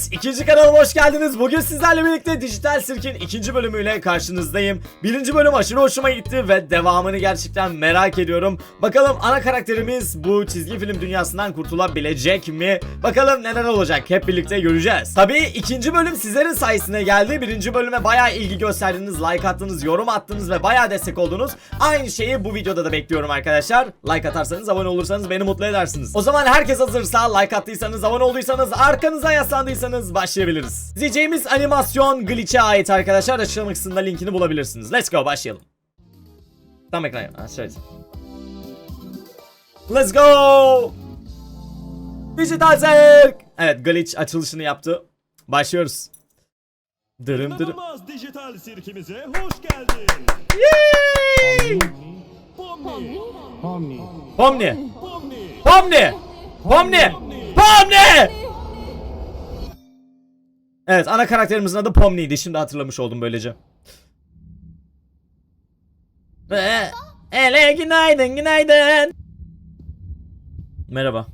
Evet ikinci kanalıma hoş geldiniz. Bugün sizlerle birlikte Dijital Sirk'in ikinci bölümüyle karşınızdayım. Birinci bölüm aşırı hoşuma gitti ve devamını gerçekten merak ediyorum. Bakalım ana karakterimiz bu çizgi film dünyasından kurtulabilecek mi? Bakalım neler olacak hep birlikte göreceğiz. Tabii ikinci bölüm sizlerin sayesinde geldi. Birinci bölüme bayağı ilgi gösterdiniz, like attınız, yorum attınız ve bayağı destek oldunuz. Aynı şeyi bu videoda da bekliyorum arkadaşlar. Like atarsanız, abone olursanız beni mutlu edersiniz. O zaman herkes hazırsa, like attıysanız, abone olduysanız, arkanıza yaslandıysanız başlayabiliriz. İzleyeceğimiz animasyon Glitch'e ait arkadaşlar. Açıklama kısmında linkini bulabilirsiniz. Let's go başlayalım. Tam ekran şöyle. Let's go! Dijital Zerk! Evet Glitch açılışını yaptı. Başlıyoruz. Dırım dırım. İnanılmaz dijital sirkimize hoş geldin. Yay! Pomni, Omni. Pomni! Pomni, Pomni! Pomni! Pomni! Evet ana karakterimizin adı Pomni'ydi. Şimdi hatırlamış oldum böylece. Ee, Ele günaydın günaydın. Merhaba.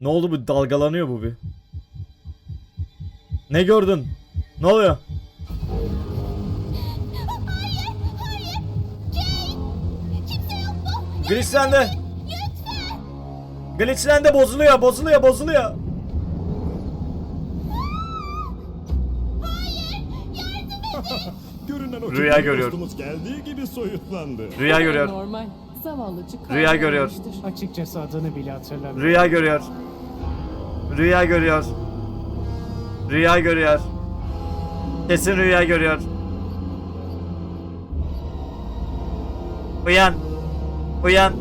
Ne oldu bu dalgalanıyor bu bir. Ne gördün? Ne oluyor? Glitchlendi. Glitchlendi bozuluyor bozuluyor bozuluyor. Görünen o Rüya görüyor. dostumuz geldiği gibi soyutlandı. Rüya görüyor. Normal. Zavallıcık. Rüya görüyor. Açıkçası adını bile hatırlamıyorum. Rüya görüyor. Rüya görüyor. Rüya görüyor. Kesin rüya görüyor. Uyan. Uyan.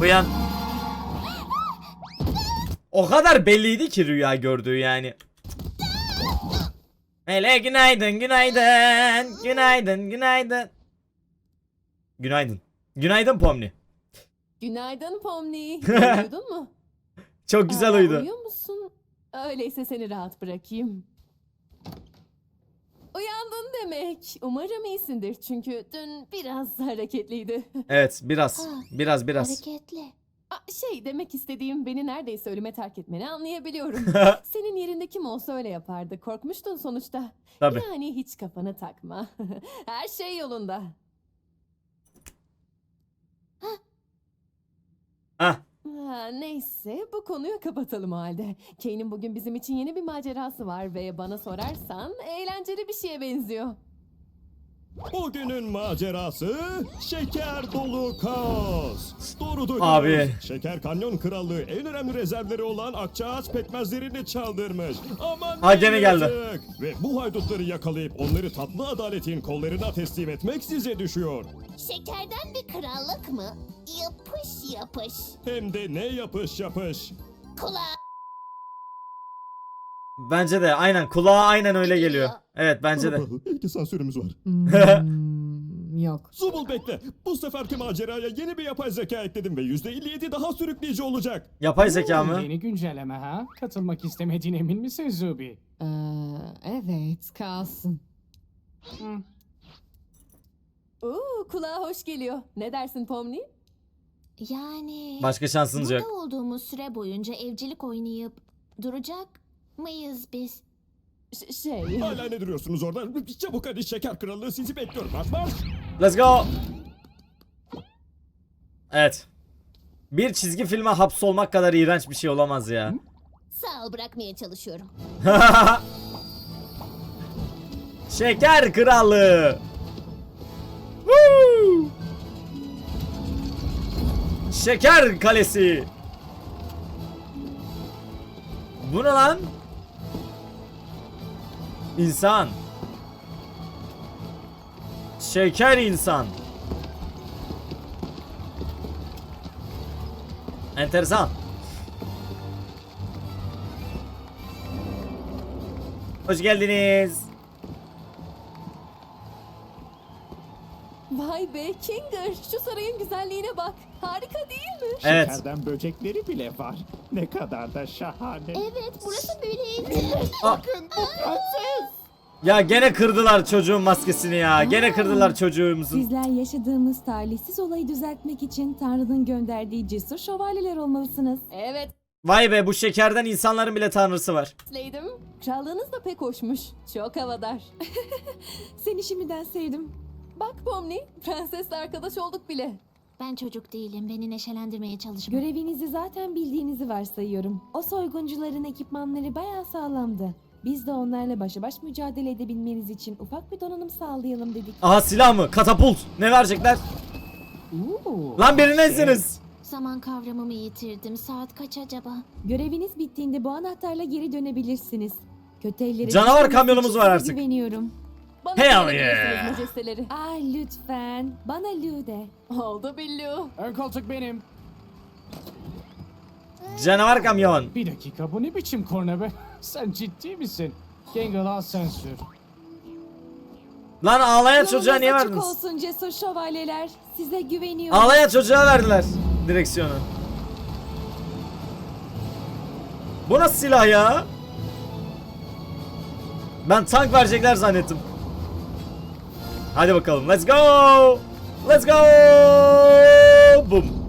Uyan. O kadar belliydi ki rüya gördüğü yani. Hele günaydın, günaydın, günaydın, günaydın. Günaydın. Günaydın Pomni. Günaydın Pomni. Uyudun mu? Çok güzel Aa, uyudu. Uyuyor musun? Öyleyse seni rahat bırakayım. Uyandın demek. Umarım iyisindir çünkü dün biraz hareketliydi. Evet, biraz. Biraz biraz. Hareketli. Aa, şey demek istediğim beni neredeyse ölüme terk etmeni anlayabiliyorum. Senin yerinde kim olsa öyle yapardı. Korkmuştun sonuçta. Tabii. Yani hiç kafana takma. Her şey yolunda. Hah. Ha, neyse bu konuyu kapatalım o halde. Kane'in bugün bizim için yeni bir macerası var ve bana sorarsan eğlenceli bir şeye benziyor. Bugünün macerası şeker dolu kaos. Doğru duydunuz. Abi. Şeker Kanyon Krallığı en önemli rezervleri olan Akçaağaç pekmezlerini çaldırmış. Aman Ha, ne gene geldi. Ve bu haydutları yakalayıp onları tatlı adaletin kollarına teslim etmek size düşüyor. Şekerden bir krallık mı? Yapış yapış. Hem de ne yapış yapış. Kulağa Bence de aynen kulağa aynen öyle geliyor. Evet bence de. İyi ki sansürümüz var. Yok. Zubul bekle. Bu seferki maceraya yeni bir yapay zeka ekledim ve %57 daha sürükleyici olacak. Yapay zeka mı? Yeni güncelleme ha? Katılmak istemediğine emin misin Zubi? Ee, evet kalsın. Hı. Oo, kulağa hoş geliyor. Ne dersin Pomni? yani... Başka şansınız Burada yok. olduğumuz süre boyunca evcilik oynayıp duracak mıyız biz? Ş- şey... Hala ne duruyorsunuz orada? Çabuk hadi şeker krallığı sizi bekliyor. Marş marş. Let's go. Evet. Bir çizgi filme hapsolmak kadar iğrenç bir şey olamaz ya. Sağ ol bırakmaya çalışıyorum. Şeker kralı. Woo! Şeker kalesi. Bu ne lan? İnsan. Şeker insan. Enteresan. Hoş geldiniz. Vay be Kinger şu sarayın güzelliğine bak. Harika değil mi? Evet. Şekerden böcekleri bile var. Ne kadar da şahane. Evet burası böyleydi. Aa, ya gene kırdılar çocuğun maskesini ya. Gene kırdılar çocuğumuzun. Sizler yaşadığımız talihsiz olayı düzeltmek için Tanrı'nın gönderdiği cesur şövalyeler olmalısınız. Evet Vay be bu şekerden insanların bile tanrısı var. Leydim, krallığınız da pek hoşmuş. Çok havadar. Seni şimdiden sevdim. Bak Pomni, prensesle arkadaş olduk bile. Ben çocuk değilim. Beni neşelendirmeye çalışma. Görevinizi zaten bildiğinizi varsayıyorum. O soyguncuların ekipmanları bayağı sağlamdı. Biz de onlarla başa baş mücadele edebilmeniz için ufak bir donanım sağlayalım dedik. Aha silah mı? Katapult. Ne verecekler? Lan birinizsiniz. Zaman kavramımı yitirdim. Saat kaç acaba? Göreviniz bittiğinde bu anahtarla geri dönebilirsiniz. Kötü ellere Canavar kamyonumuz var artık. Güveniyorum. Bana Hell yeah. majesteleri. Ah lütfen. Bana Lou de. Oldu Billu. Ön koltuk benim. Canavar kamyon. Bir dakika bu ne biçim korna be? Sen ciddi misin? Gangle al sen sür. Lan ağlayan çocuğa Yolunuz niye açık verdiniz? olsun cesur şövalyeler. Size güveniyorum. Ağlayan çocuğa verdiler direksiyonu. Bu nasıl silah ya? Ben tank verecekler zannettim. Hadi bakalım let's go. Let's go. Bum.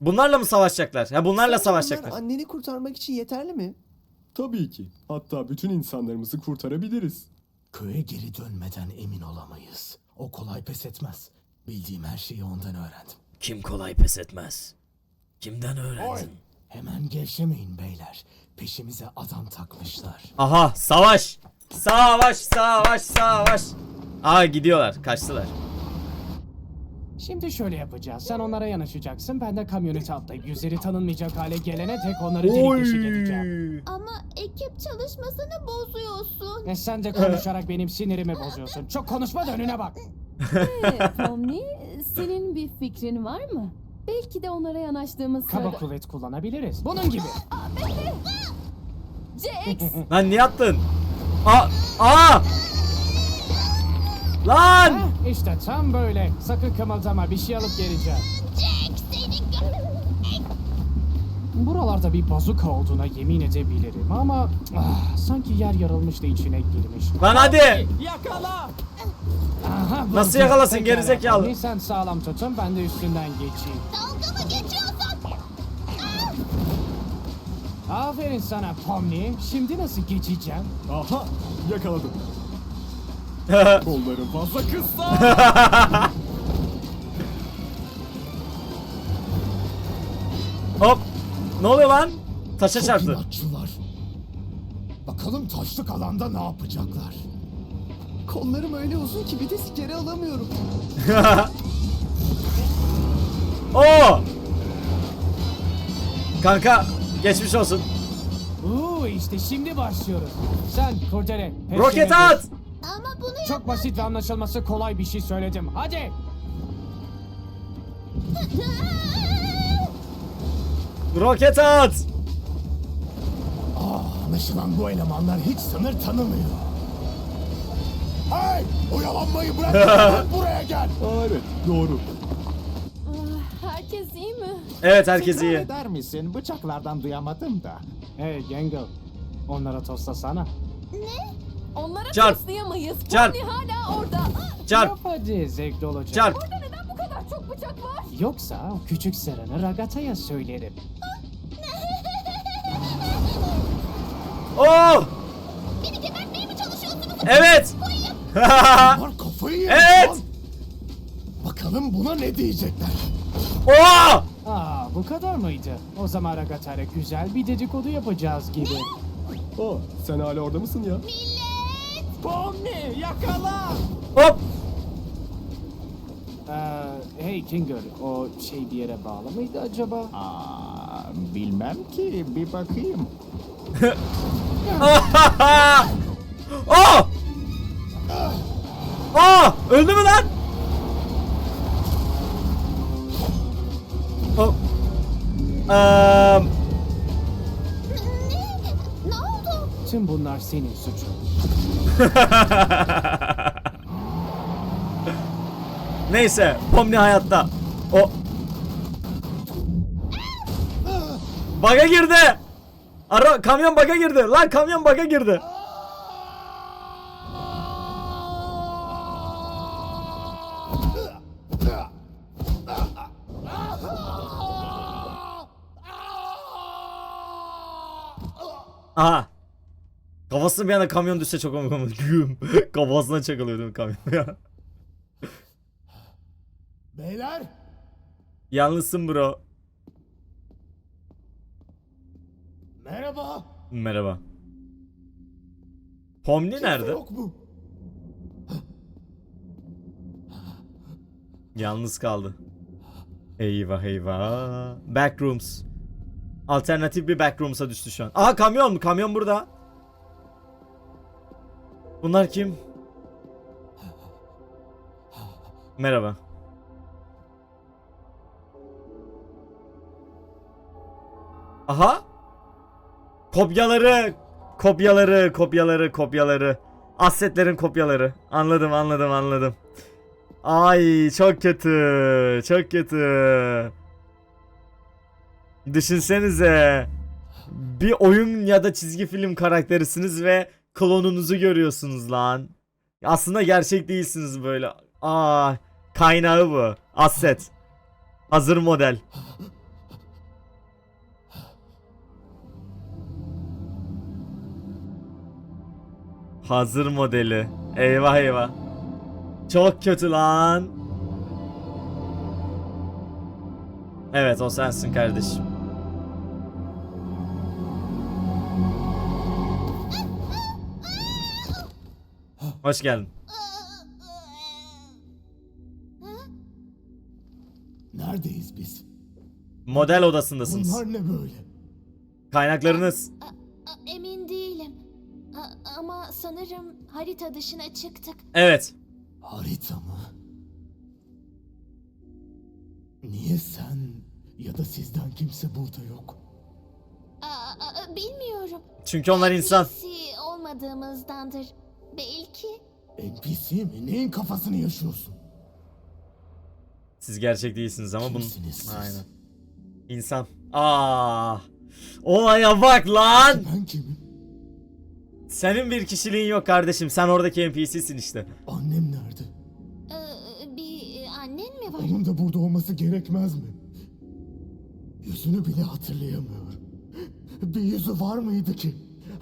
Bunlarla mı savaşacaklar? Ya bunlarla Sence savaşacaklar. bunlar anneni kurtarmak için yeterli mi? Tabii ki. Hatta bütün insanlarımızı kurtarabiliriz. Köye geri dönmeden emin olamayız. O kolay pes etmez. Bildiğim her şeyi ondan öğrendim. Kim kolay pes etmez? Kimden öğrendin? Hemen gevşemeyin beyler. Peşimize adam takmışlar. Aha savaş. Savaş savaş savaş. Aa gidiyorlar kaçtılar. Şimdi şöyle yapacağız. Sen onlara yanaşacaksın. Ben de kamyonete atlayıp yüzleri tanınmayacak hale gelene tek onları delik deşik edeceğim. Ama ekip çalışmasını bozuyorsun. E sen de konuşarak benim sinirimi bozuyorsun. Çok konuşma da önüne bak. Ee, Pomni, senin bir fikrin var mı? Belki de onlara yanaştığımız Kaba sırada... kuvvet kullanabiliriz. Bunun gibi. Jax! Lan niye attın? Aa! Aa! Lan! Heh, işte tam böyle. Sakın kımıldama bir şey alıp geleceğim. Buralarda bir bazuka olduğuna yemin edebilirim ama ah, sanki yer yarılmış da içine girmiş. Lan hadi! Yakala! Aha, Nasıl yakalasın Pekala, gerizekalı? Pomni, Sen sağlam tutun ben de üstünden geçeyim. Dalga mı Aferin sana Pomni. Şimdi nasıl geçeceğim? Aha yakaladım. Kollarım fazla kısa. Hop! Ne oluyor lan? Taşa çarptı. İnatçılar. Bakalım taşlık alanda ne yapacaklar? Kollarım öyle uzun ki bir de sikeri alamıyorum. Oo! Kanka geçmiş olsun. Oo işte şimdi başlıyoruz. Sen kurdele. peşine Roket at! Ama bunu Çok basit ve anlaşılması kolay bir şey söyledim. Hadi. Roket at! Anlaşılan bu elemanlar hiç sınır tanımıyor. Hey! Oyalanmayı bırak! buraya gel! Aa, evet doğru. Evet herkes iyi. eder misin? Bıçaklardan duyamadım da. Hey Gangle. Onlara toslasana. Onlara Çarp. toslayamayız. Çarp. Pomni hala orada. Ah, Çarp! Yap hadi zevkli olacak. Çarp! Orada neden bu kadar çok bıçak var? Yoksa o küçük sıranı Ragata'ya söylerim. Oo! beni gebertmeye mi çalışıyorsunuz? Evet! Bunlar kafayı yemiş Evet! lan. Bakalım buna ne diyecekler? Oo! Aa bu kadar mıydı? O zaman Ragata'yla güzel bir dedikodu yapacağız gibi. Aa sen hala orada mısın ya? Pomni yakala! Hop! Ee, hey Kinger, o şey bir yere bağlı mıydı acaba? Aa, bilmem ki bir bakayım. Aa! Aa! Öldü mü lan? Eee, Ne oldu? Tüm bunlar senin suçun. Neyse, Pomni hayatta. O Baga girdi. Ara kamyon baga girdi. Lan kamyon baga girdi. Aha. Kafasına bir anda kamyon düşse çok komik olur. Güm. Kafasına çakılıyor değil mi kamyon ya? Beyler! Yalnızsın bro. Merhaba! Merhaba. Pomni Kimse nerede? Yok mu? Yalnız kaldı. Eyvah eyvah. Backrooms. Alternatif bir backrooms'a düştü şu an. Aha kamyon. Kamyon burada. Bunlar kim? Merhaba. Aha. Kopyaları. Kopyaları, kopyaları, kopyaları. Assetlerin kopyaları. Anladım, anladım, anladım. Ay çok kötü. Çok kötü. Düşünsenize. Bir oyun ya da çizgi film karakterisiniz ve klonunuzu görüyorsunuz lan. Aslında gerçek değilsiniz böyle. Aa, kaynağı bu. Asset. Hazır model. Hazır modeli. Eyvah eyvah. Çok kötü lan. Evet o sensin kardeşim. Hoş geldin. Neredeyiz biz? Model odasındasınız. Bunlar ne böyle? Kaynaklarınız. A- a- emin değilim. A- ama sanırım harita dışına çıktık. Evet. Harita mı? Niye sen ya da sizden kimse burada yok? A- a- bilmiyorum. Çünkü onlar insan. NPC olmadığımızdandır. Belki. NPC mi? Neyin kafasını yaşıyorsun? Siz gerçek değilsiniz ama bunun. Kimsiniz siz? Aynen. İnsan. Aa. Olaya bak lan. Ben kimim? Senin bir kişiliğin yok kardeşim. Sen oradaki NPC'sin işte. Annem nerede? Ee, bir annen mi var? Onun da burada olması gerekmez mi? Yüzünü bile hatırlayamıyorum. Bir yüzü var mıydı ki?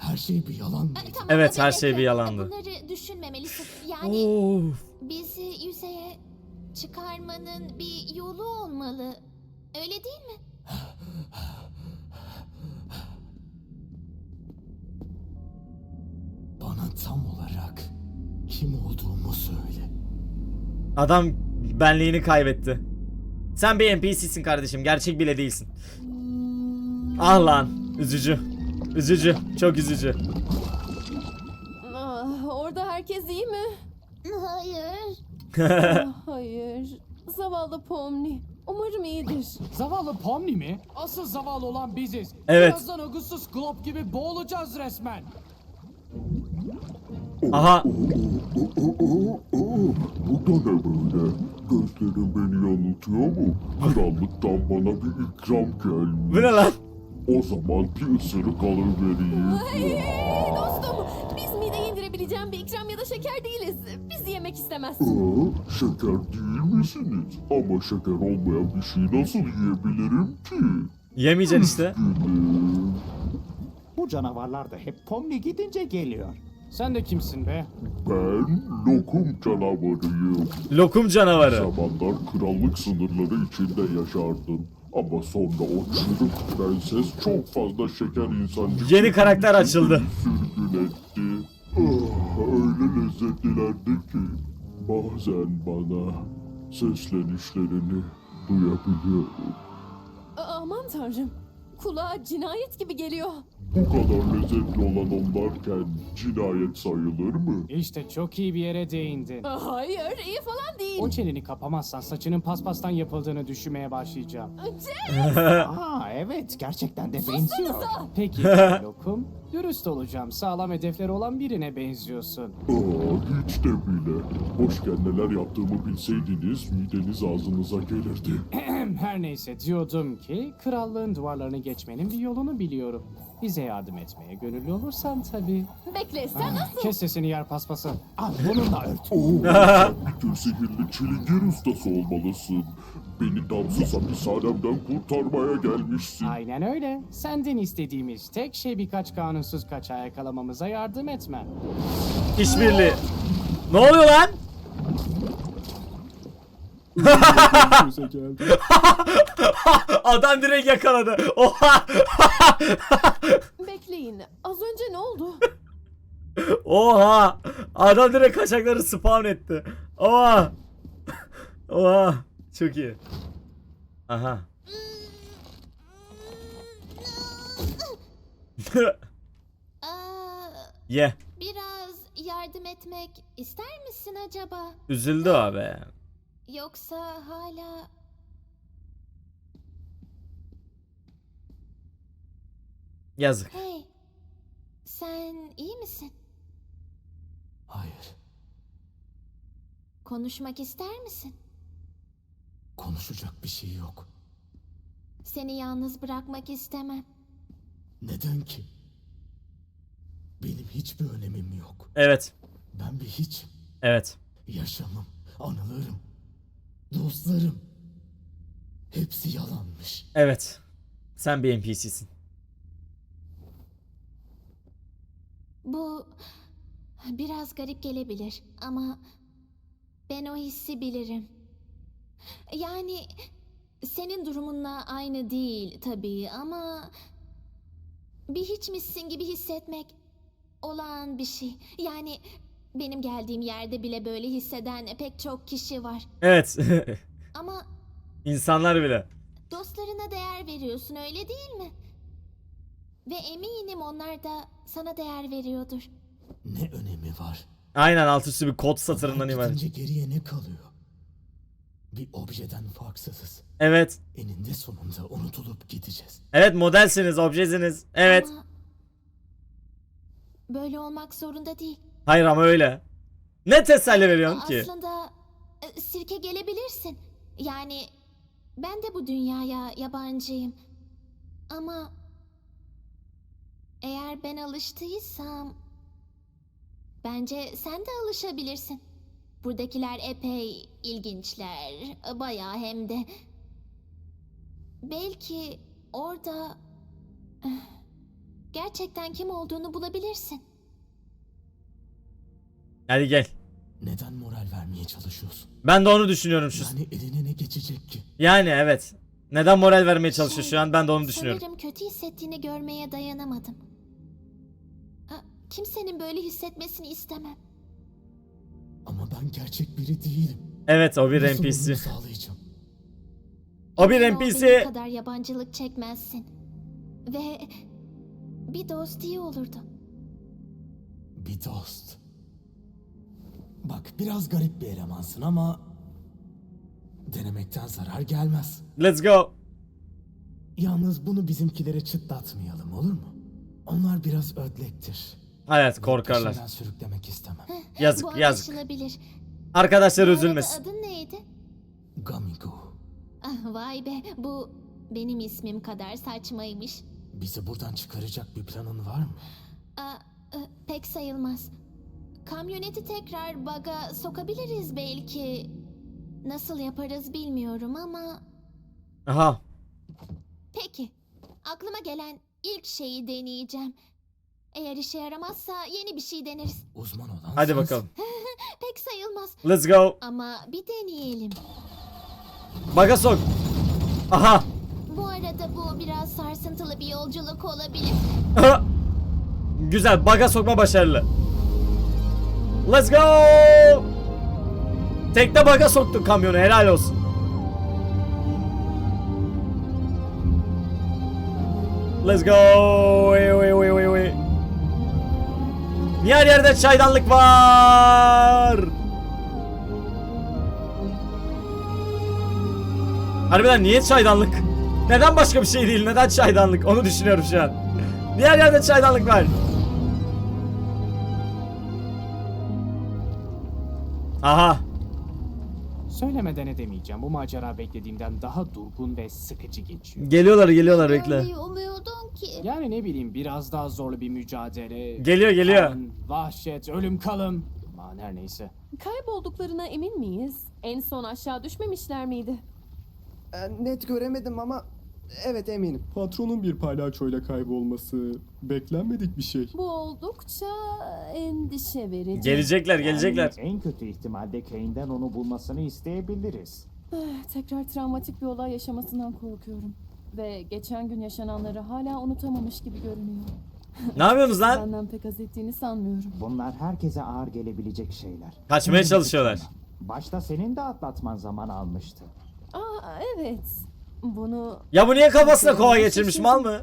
Her şey bir yalan mıydı? Tamam, Evet, her şey bir yalandı. Bunları düşünmemelisin. Yani Of. bizi yüzeye çıkarmanın bir yolu olmalı. Öyle değil mi? Bana tam olarak kim olduğumu söyle. Adam benliğini kaybetti. Sen bir NPC'sin kardeşim. Gerçek bile değilsin. Ah lan. Üzücü. Üzücü. Çok üzücü. Ah, orada herkes iyi mi? Hayır. Ah, hayır. Zavallı Pomni. Umarım iyidir. Zavallı Pomni mi? Asıl zavallı olan biziz. Evet. Birazdan Augustus Glob gibi boğulacağız resmen. Aha. Bu da ne böyle? Gözlerim beni yanıltıyor mu? Krallıktan bana bir ikram Bu ne gelmiş. lan? O zaman bir ısırık alıvereyim. Hey dostum. Biz mideye indirebileceğim bir ikram ya da şeker değiliz. Bizi yemek istemezsin. Aa, şeker değil misiniz? Ama şeker olmayan bir şey nasıl yiyebilirim ki? Yemeyeceksin işte. Bu canavarlar da hep Pomni gidince geliyor. Sen de kimsin be? Ben lokum canavarıyım. Lokum Bir canavarı. zamanlar krallık sınırları içinde yaşardın. Ama sonra o çürük prenses çok fazla şeker insancık Yeni karakter açıldı. sürgün etti. Ah, öyle lezzetlilerdi ki bazen bana seslenişlerini duyabiliyorum. Aman tanrım. Kulağa cinayet gibi geliyor. Bu kadar lezzetli olan onlarken cinayet sayılır mı? İşte çok iyi bir yere değindin. Hayır iyi falan değil. O çeneni kapamazsan saçının paspastan yapıldığını düşünmeye başlayacağım. Aa evet gerçekten de benziyor. Peki Lokum, dürüst olacağım. Sağlam hedefleri olan birine benziyorsun. Aa, hiç de bile. Boşken neler yaptığımı bilseydiniz mideniz ağzınıza gelirdi. Her neyse diyordum ki krallığın duvarlarını geçmenin bir yolunu biliyorum. Bize yardım etmeye gönüllü olursan tabii. Bekle sen nasıl? Kes sesini yer paspası. Al bununla ört. Bir tür sihirli çilingir ustası olmalısın. Beni damsız hapishanemden kurtarmaya gelmişsin. Aynen öyle. Senden istediğimiz tek şey birkaç kanunsuz kaçağı yakalamamıza yardım etmen. İşbirliği. Ne oluyor lan? Adam direkt yakaladı. Oha. Bekleyin. Az önce ne oldu? Oha. Adam direkt kaçakları spawn etti. Oha. Oha. Çok iyi. Aha. Aa, Ye. biraz yardım etmek ister misin acaba? Üzüldü abi. Yoksa hala... Yazık. Hey, sen iyi misin? Hayır, Konuşmak ister misin? konuşacak bir şey yok. Seni yalnız bırakmak istemem. Neden ki? Benim hiçbir önemim yok. Evet. Ben bir hiçim. Evet. Yaşamım, anılarım, dostlarım. Hepsi yalanmış. Evet. Sen bir NPC'sin. Bu biraz garip gelebilir ama ben o hissi bilirim. Yani senin durumunla aynı değil tabii ama bir hiçmişsin gibi hissetmek olağan bir şey. Yani benim geldiğim yerde bile böyle hisseden pek çok kişi var. Evet. Ama İnsanlar bile. dostlarına değer veriyorsun öyle değil mi? Ve eminim onlar da sana değer veriyordur. Ne önemi var? Aynen alt üstü bir kod satırından ibaret. gidince geriye ne kalıyor? Bir objeden farksızız. Evet. Eninde sonunda unutulup gideceğiz. Evet modelsiniz, objesiniz. Evet. Ama böyle olmak zorunda değil. Hayır ama öyle. Ne teselli veriyorsun ki? Aslında e, sirke gelebilirsin. Yani ben de bu dünyaya yabancıyım. Ama eğer ben alıştıysam bence sen de alışabilirsin. Buradakiler epey ilginçler. Bayağı hem de. Belki orada eh, gerçekten kim olduğunu bulabilirsin. Hadi gel. Neden moral vermeye çalışıyorsun? Ben de onu düşünüyorum şu. Yani eline ne geçecek ki? Yani evet. Neden moral vermeye çalışıyor şu an ben de onu düşünüyorum. Sanırım kötü hissettiğini görmeye dayanamadım. Kimsenin böyle hissetmesini istemem. Ama ben gerçek biri değilim. Evet o bir Nasıl NPC. bunu sağlayacağım? O bir Emin ol, NPC. benim kadar yabancılık çekmezsin. Ve bir dost iyi olurdu. Bir dost. Bak biraz garip bir elemansın ama denemekten zarar gelmez. Let's go. Yalnız bunu bizimkilere çıtlatmayalım olur mu? Onlar biraz ödlektir. Evet korkarlar. Peşinden sürüklemek istemem. Yazık Bu yazık. anlaşılabilir. Arkadaşlar Bu arada üzülmesin. Adın neydi? Gamigo. Ah, vay be bu benim ismim kadar saçmaymış. Bizi buradan çıkaracak bir planın var mı? Aa, e, pek sayılmaz. Kamyoneti tekrar baga sokabiliriz belki. Nasıl yaparız bilmiyorum ama... Aha. Peki. Aklıma gelen ilk şeyi deneyeceğim. Eğer işe yaramazsa yeni bir şey deneriz. Uzman olan Hadi sensin. bakalım. Pek sayılmaz. Let's go. Ama bir deneyelim. Baga sok. Aha. Bu arada bu biraz sarsıntılı bir yolculuk olabilir. Aha. Güzel baga sokma başarılı. Let's go. Tekne baga soktun kamyonu helal olsun. Let's go. Oy, oy, oy, oy, oy. Her yerde çaydanlık var? Harbiden niye çaydanlık? Neden başka bir şey değil? Neden çaydanlık? Onu düşünüyorum şu an. Her yerde çaydanlık var? Aha. Söylemeden edemeyeceğim. Bu macera beklediğimden daha durgun ve sıkıcı geçiyor. Geliyorlar geliyorlar bekle. Öyle umuyordun ki. Yani ne bileyim biraz daha zorlu bir mücadele. Geliyor geliyor. kan, vahşet, ölüm kalım. Aman her neyse. Kaybolduklarına emin miyiz? En son aşağı düşmemişler miydi? E, net göremedim ama evet eminim. Patronun bir palyaçoyla kaybolması beklenmedik bir şey. Bu oldukça endişe verici. Gelecekler gelecekler. Yani en kötü ihtimalde Kane'den onu bulmasını isteyebiliriz. Tekrar travmatik bir olay yaşamasından korkuyorum. Ve geçen gün yaşananları hala unutamamış gibi görünüyor. Ne yapıyorsunuz lan? Benden pek haz ettiğini sanmıyorum. Bunlar herkese ağır gelebilecek şeyler. Kaçmaya çalışıyorlar. Başta senin de atlatman zaman almıştı. Aa evet. Bunu Ya bu niye kafasına kova geçirmiş mal mı?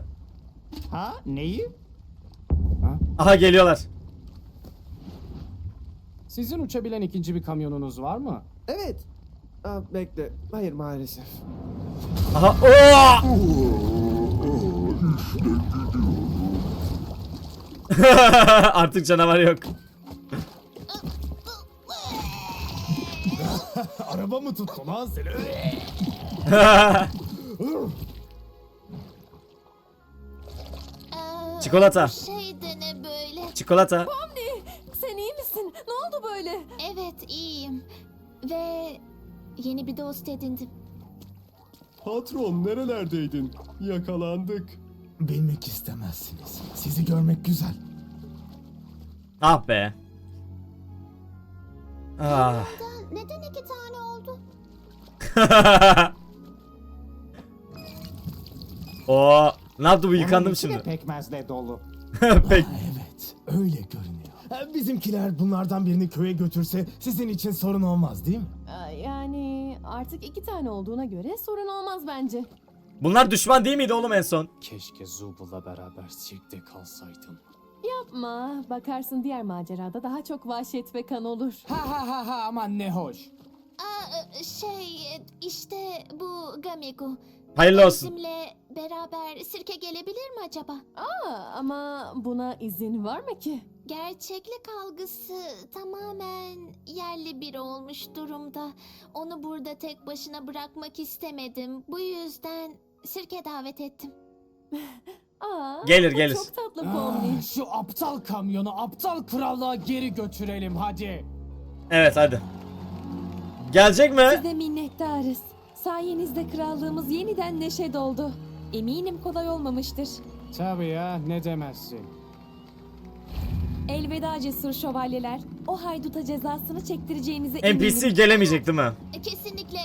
Ha neyi? Aha geliyorlar. Sizin uçabilen ikinci bir kamyonunuz var mı? Evet. Aa, bekle. Hayır maalesef. Aha oo! Artık canavar yok. Araba mı tuttu lan seni? Ee, Çikolata. Şey de ne böyle? Çikolata. sen iyi misin? Ne oldu böyle? Evet iyiyim. Ve yeni bir dost edindim. Patron nerelerdeydin? Yakalandık. Bilmek istemezsiniz. Sizi görmek güzel. Ah be. Ah. Neden iki tane oldu? Oo, ne yaptı bu yıkandım Onun içi de şimdi. pekmezle dolu. Pek. Ha, evet, öyle görünüyor. Ha, Bizimkiler bunlardan birini köye götürse sizin için sorun olmaz değil mi? Aa, Yani artık iki tane olduğuna göre sorun olmaz bence. Bunlar düşman değil miydi oğlum en son? Keşke Zubal'la beraber sirkte kalsaydım. Yapma. Bakarsın diğer macerada daha çok vahşet ve kan olur. Ha ha ha ha aman ne hoş. Aa, şey işte bu Gamigo. Hayırlı olsun. Bizimle beraber sirke gelebilir mi acaba? Aa, ama buna izin var mı ki? Gerçeklik algısı tamamen yerli bir olmuş durumda. Onu burada tek başına bırakmak istemedim. Bu yüzden sirke davet ettim. Aa, Gelir, bu gelir. Çok tatlı Pomni. Ah, şu aptal kamyonu aptal krallığa geri götürelim hadi. Evet hadi. Gelecek mi? Size minnettarız. Sayenizde krallığımız yeniden neşe doldu. Eminim kolay olmamıştır. Tabii ya ne demezsin. Elveda cesur şövalyeler. O hayduta cezasını çektireceğinize eminim. NPC gelemeyecek değil mi? Kesinlikle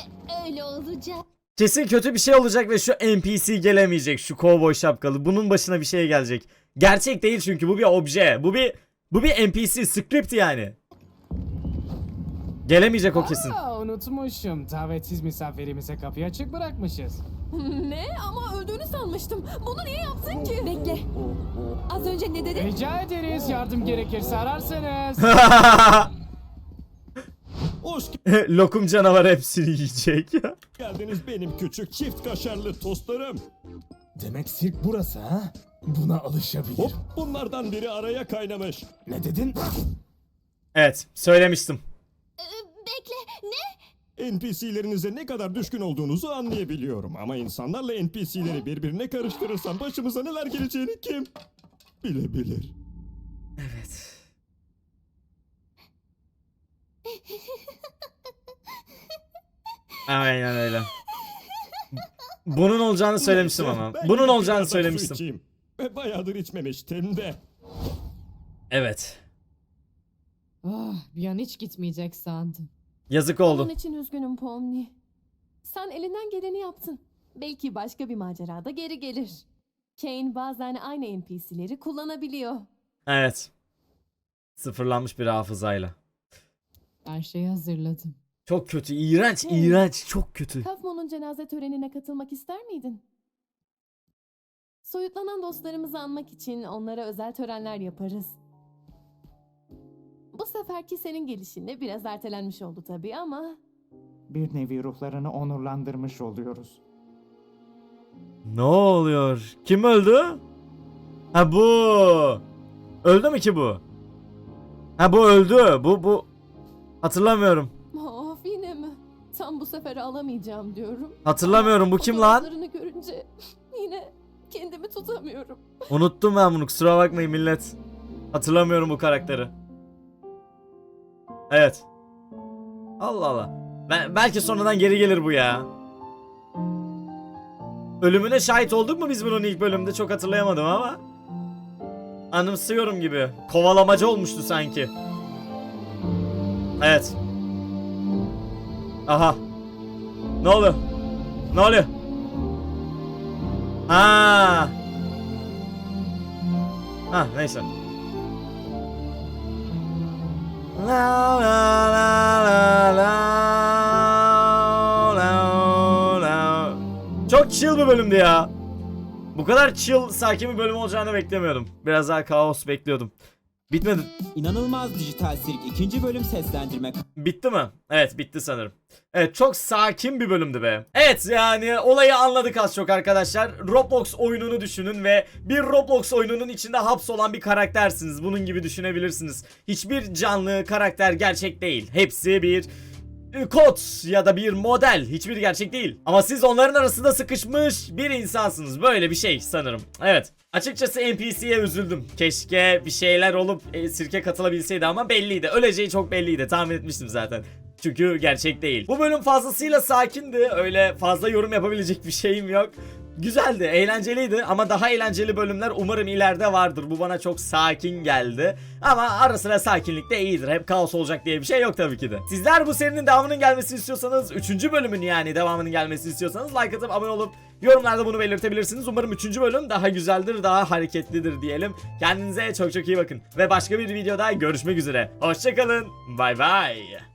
öyle olacak. Kesin kötü bir şey olacak ve şu NPC gelemeyecek şu kovboy şapkalı. Bunun başına bir şey gelecek. Gerçek değil çünkü bu bir obje. Bu bir bu bir NPC script yani. Gelemeyecek o kesin. Aa, unutmuşum. Davetsiz misafirimize kapıyı açık bırakmışız. ne? Ama öldüğünü sanmıştım. Bunu niye yaptın ki? Bekle. Az önce ne dedin? Rica ederiz yardım gerekirse ararsanız. Hoş Lokum canavar hepsini yiyecek. geldiniz benim küçük çift kaşarlı tostlarım. Demek sirk burası ha? Buna alışabilirim. Hop bunlardan biri araya kaynamış. Ne dedin? evet söylemiştim. Ee, bekle ne? NPC'lerinize ne kadar düşkün olduğunuzu anlayabiliyorum. Ama insanlarla NPC'leri birbirine karıştırırsam başımıza neler geleceğini kim bilebilir. Evet. Aynen öyle. Bunun olacağını söylemiştim Neyse, ama. ben Bunun gidip olacağını su söylemiştim. içeyim. Ve bayağıdır içmemiştim de. Evet. Ah, bir an hiç gitmeyecek sandım. Yazık Onun oldu. için üzgünüm Pomni. Sen elinden geleni yaptın. Belki başka bir macerada geri gelir. Kane bazen aynı NPC'leri kullanabiliyor. Evet. Sıfırlanmış bir hafızayla. Her şeyi hazırladım. Çok kötü, iğrenç, Hey. iğrenç, çok kötü. Kafmon'un cenaze törenine katılmak ister miydin? Soyutlanan dostlarımızı anmak için onlara özel törenler yaparız. Bu seferki senin gelişinle biraz ertelenmiş oldu tabii ama Bir nevi ruhlarını onurlandırmış oluyoruz. Ne oluyor? Kim öldü? Ha bu. Öldü mü ki bu? Ha bu öldü. Bu bu. Hatırlamıyorum. of yine mi? Tam bu sefer alamayacağım diyorum. Hatırlamıyorum bu kim lan? Fotoğraflarını görünce yine kendimi tutamıyorum. Unuttum ben bunu kusura bakmayın millet. Hatırlamıyorum bu karakteri. Evet. Allah Allah. Ben, belki sonradan geri gelir bu ya. Ölümüne şahit olduk mu biz bunun ilk bölümde çok hatırlayamadım ama. Anımsıyorum gibi. Kovalamacı olmuştu sanki. Evet. Aha. Ne oluyor? Ne oluyor? Ha. Ha neyse. La la la la la la la. Çok chill bir bölümdü ya. Bu kadar chill, sakin bir bölüm olacağını beklemiyordum. Biraz daha kaos bekliyordum. Bitmedi. İnanılmaz Dijital Sirk ikinci bölüm seslendirme Bitti mi? Evet bitti sanırım. Evet çok sakin bir bölümdü be. Evet yani olayı anladık az çok arkadaşlar. Roblox oyununu düşünün ve bir Roblox oyununun içinde hapsolan bir karaktersiniz. Bunun gibi düşünebilirsiniz. Hiçbir canlı karakter gerçek değil. Hepsi bir kod ya da bir model. Hiçbir gerçek değil. Ama siz onların arasında sıkışmış bir insansınız. Böyle bir şey sanırım. Evet. Açıkçası NPC'ye üzüldüm. Keşke bir şeyler olup e, sirke katılabilseydi ama belliydi. Öleceği çok belliydi. Tahmin etmiştim zaten. Çünkü gerçek değil. Bu bölüm fazlasıyla sakindi. Öyle fazla yorum yapabilecek bir şeyim yok. Güzeldi, eğlenceliydi ama daha eğlenceli bölümler umarım ileride vardır. Bu bana çok sakin geldi. Ama ara sıra sakinlik de iyidir. Hep kaos olacak diye bir şey yok tabii ki de. Sizler bu serinin devamının gelmesini istiyorsanız, 3. bölümün yani devamının gelmesini istiyorsanız like atıp abone olup yorumlarda bunu belirtebilirsiniz. Umarım 3. bölüm daha güzeldir, daha hareketlidir diyelim. Kendinize çok çok iyi bakın. Ve başka bir videoda görüşmek üzere. Hoşçakalın. Bay bay.